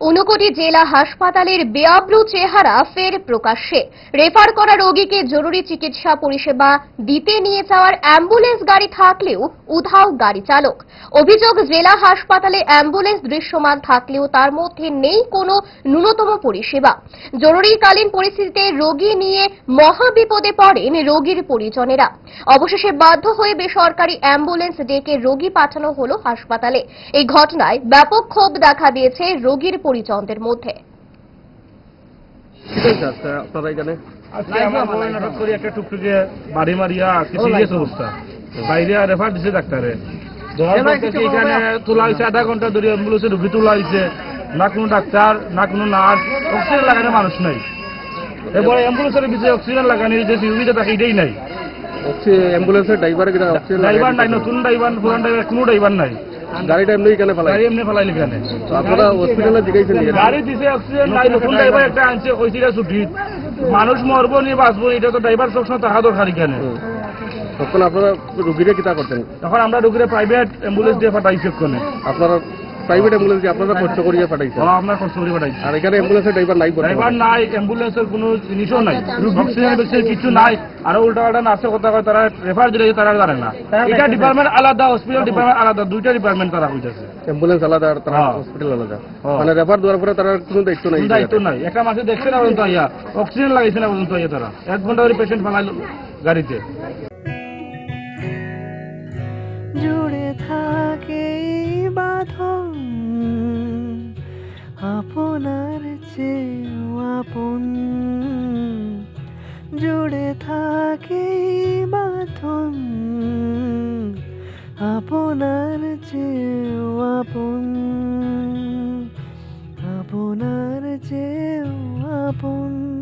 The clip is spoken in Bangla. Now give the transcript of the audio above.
ঊনকোটি জেলা হাসপাতালের বেআব্রু চেহারা ফের প্রকাশ্যে। রেফার করা রোগীকে জরুরি চিকিৎসা পরিষেবা দিতে নিয়ে যাওয়ার অ্যাম্বুলেন্স গাড়ি থাকলেও উধাও গাড়ি চালক। অভিযোগ, জেলা হাসপাতালে অ্যাম্বুলেন্স দৃশ্যমান থাকলেও তার মধ্যে নেই কোনো ন্যূনতম পরিষেবা। জরুরিকালীন পরিস্থিতিতে রোগী নিয়ে মহাবিপদে পড়েন রোগীর পরিজনেরা। অবশেষে বাধ্য হয়ে বেসরকারি অ্যাম্বুলেন্স ডেকে রোগী পাঠানো হলো হাসপাতালে। এই ঘটনায় ব্যাপক ক্ষোভ দেখা দিয়েছে রোগীর পরিজনদের মধ্যে। কি হয়েছে আজকে আপনারা এখানে আজকে আমার বই নাটক করে একটা টুকটুকে বাড়ি মারিয়া আজকে সিরিয়াস অবস্থা। বাইরে রেফার দিছে ডাক্তারে। ধরার পর থেকে এখানে তোলা হয়েছে আধা ঘণ্টা ধরে অ্যাম্বুলেন্সে ঢুকি তোলা হয়েছে। না কোনো ডাক্তার না কোনো নার্স অক্সিজেন মানুষ নাই। এরপরে অ্যাম্বুলেন্সের ভিতরে অক্সিজেন লাগানোর যে সুবিধা থাকে এটাই নাই। হচ্ছে অ্যাম্বুলেন্সের ড্রাইভার ড্রাইভার নাই নতুন ড্রাইভার পুরান ড্রাইভার কোনো ড্রাইভার নাই। গাড়িটা এমনি কেন ফেলাই গাড়ি এমনি ফেলাইলি এখানে তো আপনারা হসপিটালে গাড়ি দিছে অক্সিজেন নাই নতুন ড্রাইভার একটা আনছে কইছিলা ছুটি। মানুষ মরবো নি বাঁচবো এটা তো ড্রাইভার সবসময় থাকা দরকার এখানে তখন আপনারা রুগীরা কিতা করতেন? তখন আমরা রুগীরা প্রাইভেট অ্যাম্বুলেন্স দিয়ে পাঠাইছি ওখানে আপনারা প্রাইভেট অ্যাম্বুলেন্স দিয়ে আপনারা খরচ করিয়ে পাঠাইছেন। ওরা আপনার কষ্ট করে পাঠাইছি। আর এখানে অ্যাম্বুলেন্সের ড্রাইভার নাই। ড্রাইভার নাই অ্যাম্বুলেন্সের কোনো জিনিসও নাই। অক্সিজেন বেশি কিছু নাই। আরও উল্টা পাল্টা নার্সের কথা কয় তারা রেফার দিলে তারা জানে না। এটা ডিপার্টমেন্ট আলাদা হসপিটাল ডিপার্টমেন্ট আলাদা দুইটা ডিপার্টমেন্ট তারা হইতেছে অ্যাম্বুলেন্স আলাদা আর তারা হ্যাঁ। হসপিটাল আলাদা। হ্যাঁ। মানে রেফার দেওয়ার পরে তারা কোনো দায়িত্ব নাই দায়িত্ব নাই। একটা মাসে দেখছে না পর্যন্ত আইয়া। অক্সিজেন লাগাইছে না পর্যন্ত আইয়া তারা। এক ঘণ্টা ধরে পেশেন্ট ফালাইল গাড়িতে। জুড়ে থাকে। আপনার চেয়েও আপন। জুড়ে থাকে বাঁধন আপনার চেয়েও আপন। আপনার চেয়েও আপন।